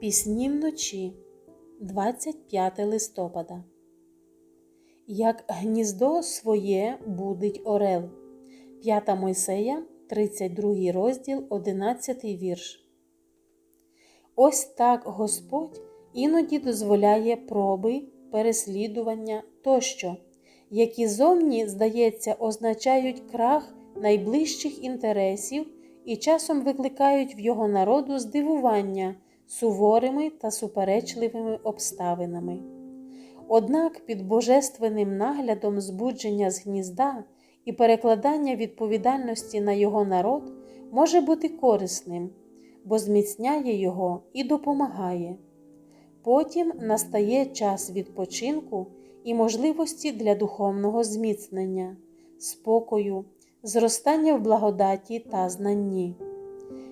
Пісні вночі 25 листопада. Як гніздо своє будить орел. 5 Мойсея, 32 розділ, 11 вірш. Ось так Господь іноді дозволяє проби, переслідування тощо, які зовні, здається, означають крах найближчих інтересів і часом викликають в його народу здивування суворими та суперечливими обставинами. Однак під божественним наглядом збудження з гнізда і перекладання відповідальності на його народ може бути корисним, бо зміцняє його і допомагає. Потім настає час відпочинку і можливості для духовного зміцнення, спокою, зростання в благодаті та знанні.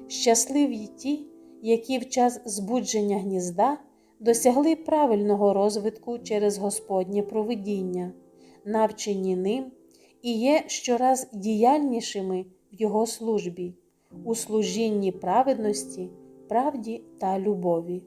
Щасливі ті, які в час збудження гнізда досягли правильного розвитку через Господнє провидіння, навчені ним і є щораз діяльнішими в Його службі, у служінні праведності, правді та любові.